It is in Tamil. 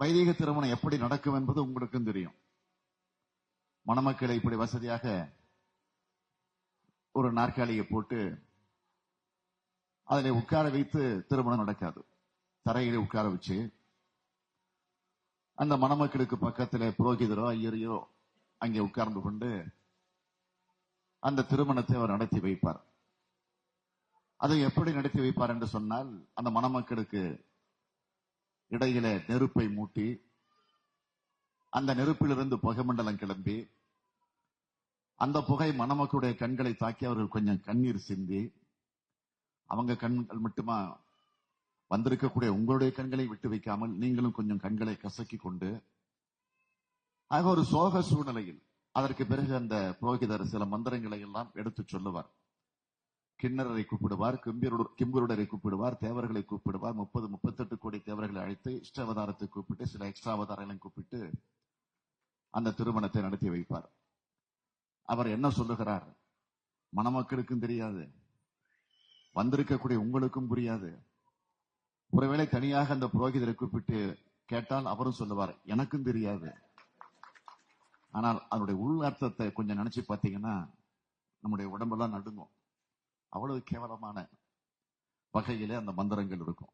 வைதிக திருமணம் எப்படி நடக்கும் என்பது உங்களுக்கும் தெரியும். மணமக்களை இப்படி வசதியாக ஒரு நாற்காலியை போட்டு அதில் உட்கார வைத்து திருமணம் நடக்காது. தரையில உட்கார வச்சு அந்த மணமக்களுக்கு பக்கத்தில் புரோகிதரோ ஐயரையோ அங்கே உட்கார்ந்து கொண்டு அந்த திருமணத்தை அவர் நடத்தி வைப்பார். அதை எப்படி நடத்தி வைப்பார் என்று சொன்னால் அந்த மணமக்களுக்கு இடையில நெருப்பை மூட்டி அந்த நெருப்பிலிருந்து புகைமண்டலம் கிளம்பி அந்த புகை மணமக்களுடைய கண்களை தாக்கி அவர்கள் கொஞ்சம் கண்ணீர் சிந்தி அவங்க கண்கள் மட்டுமா வந்திருக்கக்கூடிய உங்களுடைய கண்களை விட்டு வைக்காமல் நீங்களும் கொஞ்சம் கண்களை கசக்கி கொண்டு ஆக ஒரு சோக சூழ்நிலையில் அதற்கு பிறகு அந்த புரோகிதர் சில மந்திரங்களை எல்லாம் எடுத்து சொல்லுவார். கிண்ணறரை கூப்பிடுவார் கிம்பியருட- கூப்பிடுவார் தேவர்களை கூப்பிடுவார். முப்பது முப்பத்தெட்டு கோடி தேவர்களை அழைத்து இஷ்டாவதாரத்தை கூப்பிட்டு சில எக்ஸ்ட்ரா அவதாரங்களையும் கூப்பிட்டு அந்த திருமணத்தை நடத்தி வைப்பார். அவர் என்ன சொல்லுகிறார்? மணமக்களுக்கும் தெரியாது. வந்திருக்கக்கூடிய உங்களுக்கும் புரியாது. ஒருவேளை தனியாக அந்த புரோகிதரை கூப்பிட்டு கேட்டால் அவரும் சொல்லுவார் எனக்கும் தெரியாது. ஆனால் அதனுடைய உள் அர்த்தத்தை கொஞ்சம் நினைச்சு பார்த்தீங்கன்னா நம்முடைய உடம்பெல்லாம் நடுங்கும். அவ்வளவு கேவலமான வகையிலே அந்த மந்திரங்கள் இருக்கும்.